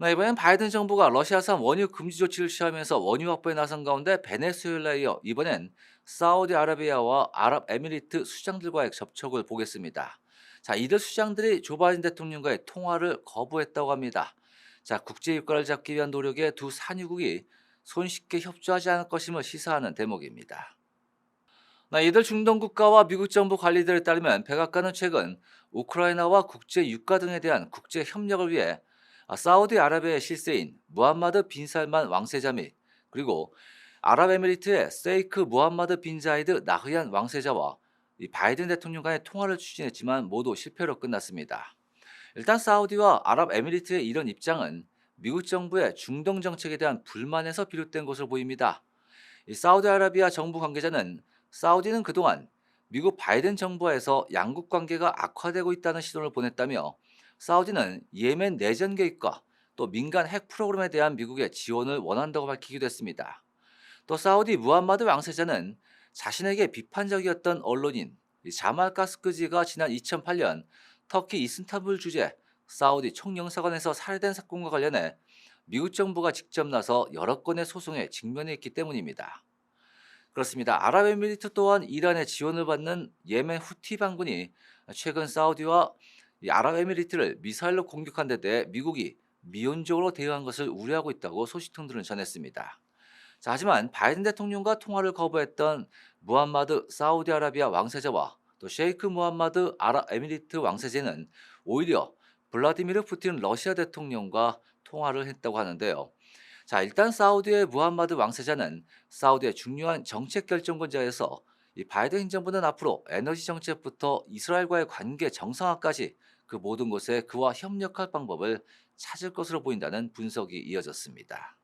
네, 이번엔 바이든 정부가 러시아산 원유 금지 조치를 취하면서 원유 확보에 나선 가운데 베네수엘라에 이어 이번엔 사우디아라비아와 아랍에미리트 수장들과의 접촉을 보겠습니다. 자, 이들 수장들이 조 바이든 대통령과의 통화를 거부했다고 합니다. 자, 국제 유가를 잡기 위한 노력에 두 산유국이 손쉽게 협조하지 않을 것임을 시사하는 대목입니다. 네, 이들 중동 국가와 미국 정부 관리들에 따르면 백악관은 최근 우크라이나와 국제 유가 등에 대한 국제 협력을 위해 아, 사우디아라비아의 실세인 무함마드 빈 살만 왕세자 및 그리고 아랍에미리트의 세이크 무함마드 빈 자이드 나흐얀 왕세자와 이 바이든 대통령 간의 통화를 추진했지만 모두 실패로 끝났습니다. 일단 사우디와 아랍에미리트의 이런 입장은 미국 정부의 중동 정책에 대한 불만에서 비롯된 것으로 보입니다. 이 사우디아라비아 정부 관계자는 사우디는 그동안 미국 바이든 정부에서 양국 관계가 악화되고 있다는 신호를 보냈다며 사우디는 예멘 내전 계획과 또 민간 핵 프로그램에 대한 미국의 지원을 원한다고 밝히기도 했습니다. 또 사우디 무함마드 왕세자는 자신에게 비판적이었던 언론인 이 자말 카스크지가 지난 2008년 터키 이스탄불 주재 사우디 총영사관에서 살해된 사건과 관련해 미국 정부가 직접 나서 여러 건의 소송에 직면했기 때문입니다. 그렇습니다. 아랍에미리트 또한 이란의 지원을 받는 예멘 후티 반군이 최근 사우디와 이 아랍에미리트를 미사일로 공격한 데 대해 미국이 미온적으로 대응한 것을 우려하고 있다고 소식통들은 전했습니다. 자, 하지만 바이든 대통령과 통화를 거부했던 무함마드 사우디아라비아 왕세자와 또 셰이크 무함마드 아랍에미리트 왕세제는 오히려 블라디미르 푸틴 러시아 대통령과 통화를 했다고 하는데요. 자, 일단 사우디의 무함마드 왕세자는 사우디의 중요한 정책 결정권자에서 이 바이든 행정부는 앞으로 에너지 정책부터 이스라엘과의 관계 정상화까지 그 모든 곳에 그와 협력할 방법을 찾을 것으로 보인다는 분석이 이어졌습니다.